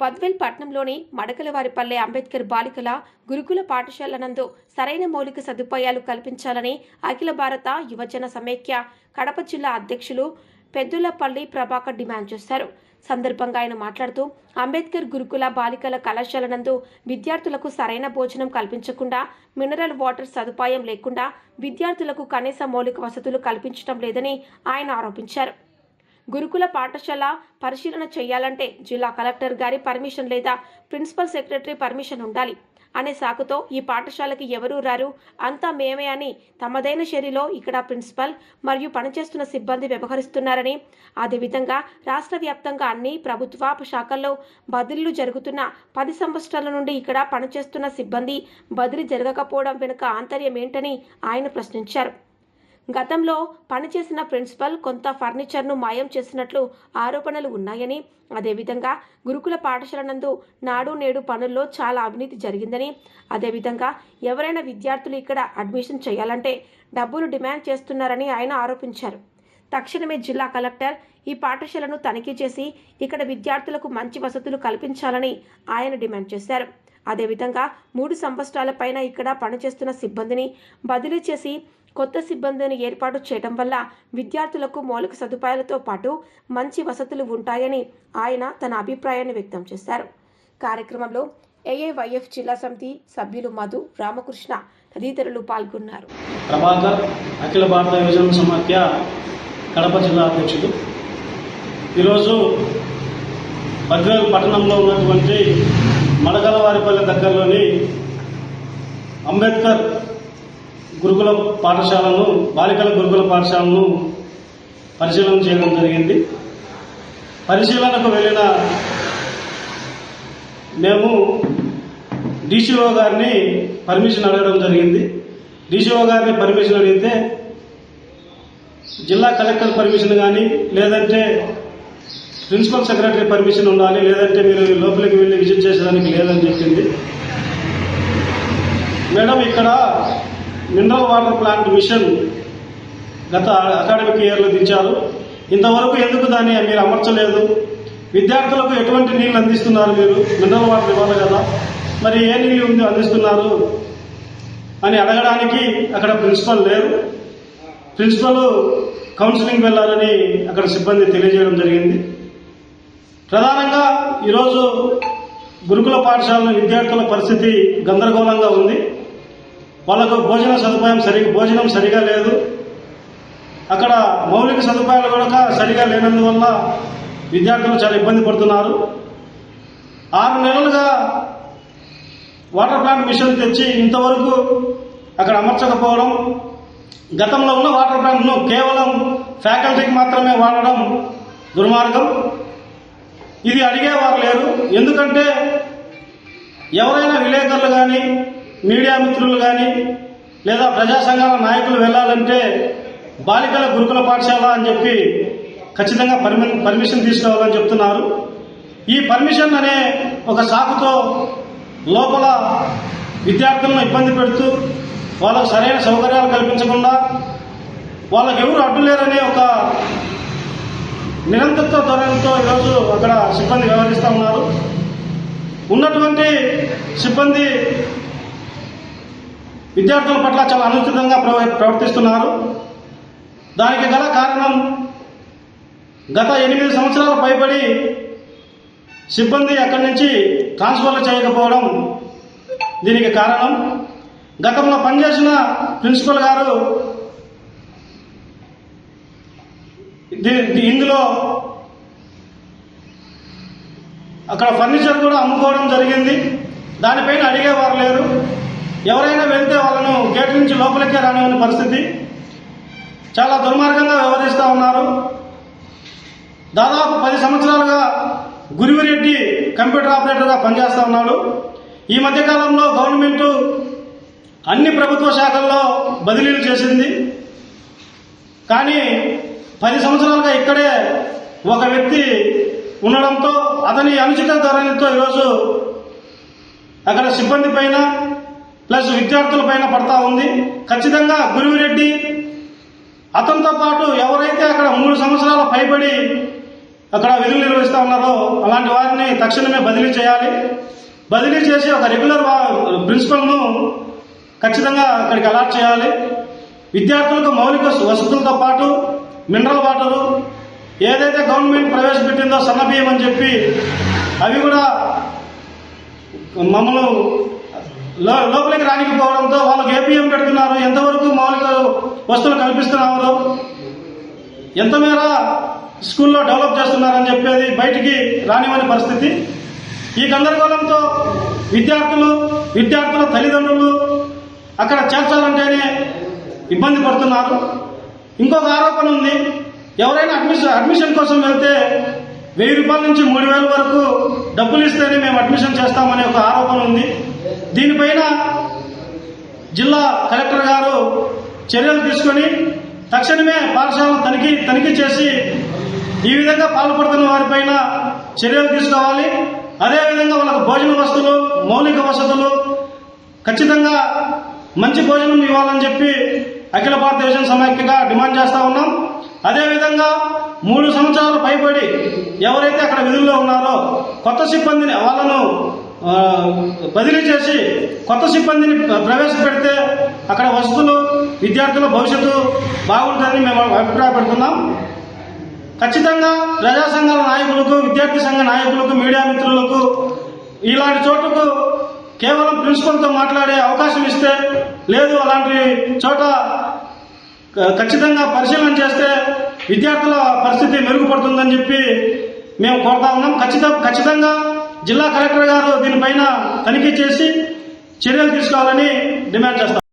బద్వేల్ పట్నంలోని మడకలవారిపల్లె అంబేద్కర్ బాలికల గురుకుల పాఠశాల నందు సరైన మౌలిక సదుపాయాలు కల్పించాలని అఖిల భారత యువజన సమైక్య కడప జిల్లా అధ్యక్షులు పెద్దులపల్లి ప్రభాకర్ డిమాండ్ చేశారు. సందర్భంగా ఆయన మాట్లాడుతూ అంబేద్కర్ గురుకుల బాలికల కళాశాల నందు విద్యార్థులకు సరైన భోజనం కల్పించకుండా మినరల్ వాటర్ సదుపాయం లేకుండా విద్యార్థులకు కనీస మౌలిక వసతులు కల్పించడం లేదని ఆయన ఆరోపించారు. గురుకుల పాఠశాల పరిశీలన చేయాలంటే జిల్లా కలెక్టర్ గారి పర్మిషన్ లేదా ప్రిన్సిపల్ సెక్రటరీ పర్మిషన్ ఉండాలి. అనే సాకుతో ఈ పాఠశాలకి ఎవరూ రారు? అంతా మేమే అని తమదైన శైలిలో ఇక్కడ ప్రిన్సిపల్ మరియు పనిచేస్తున్న సిబ్బంది వ్యవహరిస్తున్నారని అదేవిధంగా రాష్ట్ర వ్యాప్తంగా అన్ని ప్రభుత్వ శాఖల్లో బదిలీలు జరుగుతున్న పది సంవత్సరాల నుండి ఇక్కడ పనిచేస్తున్న సిబ్బంది బదిలీ జరగకపోవడం వెనుక ఆంతర్యం ఏంటని ఆయన ప్రశ్నించారు. గతంలో పనిచేసిన ప్రిన్సిపల్ కొంత ఫర్నిచర్ను మాయం చేసినట్లు ఆరోపణలు ఉన్నాయని అదేవిధంగా గురుకుల పాఠశాల నందు నాడు నేడు పనుల్లో చాలా అవినీతి జరిగిందని అదేవిధంగా ఎవరైనా విద్యార్థులు ఇక్కడ అడ్మిషన్ చేయాలంటే డబ్బులు డిమాండ్ చేస్తున్నారని ఆయన ఆరోపించారు. తక్షణమే జిల్లా కలెక్టర్ ఈ పాఠశాలను తనిఖీ చేసి ఇక్కడ విద్యార్థులకు మంచి వసతులు కల్పించాలని ఆయన డిమాండ్ చేశారు. అదేవిధంగా మూడు సంవత్సరాల పైన ఇక్కడ పనిచేస్తున్న సిబ్బందిని బదిలీ చేసి కొత్త సిబ్బందిని ఏర్పాటు చేయడం వల్ల విద్యార్థులకు మౌలిక సదుపాయాలతో పాటు మంచి వసతులు ఉంటాయని ఆయన తన అభిప్రాయాన్ని వ్యక్తం చేశారు. కార్యక్రమంలో ఏఏవైఎఫ్ జిల్లా సమితి సభ్యులు మధు రామకృష్ణ తదితరులు పాల్గొన్నారు. ప్రభాకర్ అఖిల భారత యువజన సమాఖ్య కడప జిల్లా అధ్యక్షుడు ఈరోజు బద్వేల్ పట్టణంలో ఉన్నటువంటి మడగలవారిపల్లె దగ్గరలోని అంబేద్కర్ గురుకుల పాఠశాలను బాలికల గురుకుల పాఠశాలను పరిశీలన చేయడం జరిగింది. పరిశీలనకు వెళ్ళిన మేము డీసీఓ గారిని పర్మిషన్ అడగడం జరిగింది. డీసీఓ గారిని పర్మిషన్ అడిగితే జిల్లా కలెక్టర్ పర్మిషన్ కానీ లేదంటే ప్రిన్సిపల్ సెక్రటరీ పర్మిషన్ ఉండాలి లేదంటే మీరు లోపలికి వెళ్ళి విజిట్ చేసేదానికి లేదని చెప్పింది. మేడం ఇక్కడ మినరల్ వాటర్ ప్లాంట్ మిషన్ గత అకాడమిక్ ఇయర్లో దించారు. ఇంతవరకు ఎందుకు దాన్ని మీరు అమర్చలేదు? విద్యార్థులకు ఎటువంటి నీళ్ళు అందిస్తున్నారు మీరు? మినరల్ వాటర్ ఇవ్వాలి కదా. మరి ఏ నీళ్ళు ఉంది అందిస్తున్నారు? అని అడగడానికి అక్కడ ప్రిన్సిపల్ లేరు. ప్రిన్సిపల్ కౌన్సిలింగ్ వెళ్ళాలని అక్కడ సిబ్బంది తెలియజేయడం జరిగింది. ప్రధానంగా ఈరోజు గురుకుల పాఠశాల విద్యార్థుల పరిస్థితి గందరగోళంగా ఉంది. వాళ్ళకు భోజన సదుపాయం సరి భోజనం సరిగా లేదు. అక్కడ మౌలిక సదుపాయాలు కూడా సరిగా లేనందువల్ల విద్యార్థులు చాలా ఇబ్బంది పడుతున్నారు. ఆరు నెలలుగా వాటర్ ప్లాంట్ మిషన్ తెచ్చి ఇంతవరకు అక్కడ అమర్చకపోవడం గతంలో ఉన్న వాటర్ ప్లాంట్ను కేవలం ఫ్యాకల్టీకి మాత్రమే వాడడం దుర్మార్గం. ఇది అడిగేవారు లేరు. ఎందుకంటే ఎవరైనా విలేకరులు కానీ మీడియా మిత్రులు కానీ లేదా ప్రజా సంఘాల నాయకులు వెళ్ళాలంటే బాలికల గురుకుల పాఠశాల అని చెప్పి ఖచ్చితంగా పర్మి పర్మిషన్ తీసుకోవాలని చెప్తున్నారు. ఈ పర్మిషన్ అనే ఒక సాకుతో లోపల విద్యార్థులను ఇబ్బంది పెడుతూ వాళ్ళకు సరైన సౌకర్యాలు కల్పించకుండా వాళ్ళకి ఎవరు అడ్డు లేరనే ఒక నిరంతరత్వ ధోరణితో ఈరోజు అక్కడ సిబ్బంది వ్యవహరిస్తూ ఉన్నారు. ఉన్నటువంటి సిబ్బంది విద్యార్థుల పట్ల చాలా అనుచితంగా ప్రవర్తిస్తున్నారు. దానికి గల కారణం గత ఎనిమిది సంవత్సరాల పైబడి సిబ్బంది అక్కడి నుంచి ట్రాన్స్ఫర్లు చేయకపోవడం దీనికి కారణం. గతంలో పనిచేసిన ప్రిన్సిపల్ గారు దీ- ఇందులో అక్కడ ఫర్నిచర్ కూడా అమ్ముకోవడం జరిగింది. దానిపైన అడిగేవారు లేరు. ఎవరైనా వెళ్తే వాళ్ళను గేట్ నుంచి లోపలికే రానివ్వని పరిస్థితి. చాలా దుర్మార్గంగా వ్యవహరిస్తూ ఉన్నారు. దాదాపు పది సంవత్సరాలుగా గురివిరెడ్డి కంప్యూటర్ ఆపరేటర్గా పనిచేస్తూ ఉన్నాడు. ఈ మధ్యకాలంలో గవర్నమెంట్ అన్ని ప్రభుత్వ శాఖల్లో బదిలీలు చేసింది. కానీ పది సంవత్సరాలుగా ఇక్కడే ఒక వ్యక్తి ఉండడంతో అతని అనుచిత ధోరణితో ఈరోజు అక్కడ సిబ్బంది పైన ప్లస్ విద్యార్థుల పైన పడతా ఉంది. ఖచ్చితంగా గురువిరెడ్డి అతనితో పాటు ఎవరైతే అక్కడ మూడు సంవత్సరాల పైబడి అక్కడ విధులు నిర్వహిస్తూ ఉన్నారో అలాంటి వారిని తక్షణమే బదిలీ చేయాలి. బదిలీ చేసి ఒక రెగ్యులర్ ప్రిన్సిపల్ను ఖచ్చితంగా అక్కడికి అలాట్ చేయాలి. విద్యార్థులకు మౌలిక వసతులతో పాటు మినరల్ వాటరు ఏదైతే గవర్నమెంట్ ప్రవేశపెట్టిందో సన్నబియ్యం అని చెప్పి అవి కూడా మమ్మల్ని లోపలికి రానికపోవడంతో వాళ్ళకి ఏపీఎం పెడుతున్నారు. ఎంతవరకు మౌలిక వస్తువులు కల్పిస్తున్నారు ఎంత మేర స్కూల్లో డెవలప్ చేస్తున్నారని చెప్పేది బయటికి రానివని పరిస్థితి. ఈ గందరగోళంతో విద్యార్థులు విద్యార్థుల తల్లిదండ్రులు అక్కడ చేర్చాలంటేనే ఇబ్బంది పడుతున్నారు. ఇంకొక ఆరోపణ ఉంది. ఎవరైనా అడ్మిషన్ అడ్మిషన్ కోసం వెళ్తే వెయ్యి రూపాయల నుంచి మూడు వేల వరకు డబ్బులు ఇస్తేనే మేము అడ్మిషన్ చేస్తామనే ఒక ఆరోపణ ఉంది. దీనిపైన జిల్లా కలెక్టర్ గారు చర్యలు తీసుకొని తక్షణమే పాఠశాలను తనిఖీ తనిఖీ చేసి ఈ విధంగా పాల్పడుతున్న వారిపైన చర్యలు తీసుకోవాలి. అదేవిధంగా వాళ్ళకు భోజన వసతులు మౌలిక వసతులు ఖచ్చితంగా మంచి భోజనం ఇవ్వాలని చెప్పి అఖిల భారతదేశం సమైక్యగా డిమాండ్ చేస్తా ఉన్నాం. అదేవిధంగా మూడు సంవత్సరాలు పైబడి ఎవరైతే అక్కడ విధుల్లో ఉన్నారో కొత్త సిబ్బందిని వాళ్ళను బదిలీ చేసి కొత్త సిబ్బందిని ప్రవేశపెడితే అక్కడ వసతులు విద్యార్థుల భవిష్యత్తు బాగుంటుందని మేము అభిప్రాయపడుతున్నాం. ఖచ్చితంగా ప్రజా సంఘాల నాయకులకు విద్యార్థి సంఘ నాయకులకు మీడియా మిత్రులకు ఇలాంటి చోటుకు కేవలం ప్రిన్సిపల్తో మాట్లాడే అవకాశం ఇస్తే లేదు అలాంటి చోట ఖచ్చితంగా పరిశీలన చేస్తే విద్యార్థుల పరిస్థితి మెరుగుపడుతుందని చెప్పి మేము కోరుతా ఉన్నాం. ఖచ్చితంగా ఖచ్చితంగా జిల్లా కలెక్టర్ గారు దీనిపైన తనిఖీ చేసి చర్యలు తీసుకోవాలని డిమాండ్ చేస్తాం.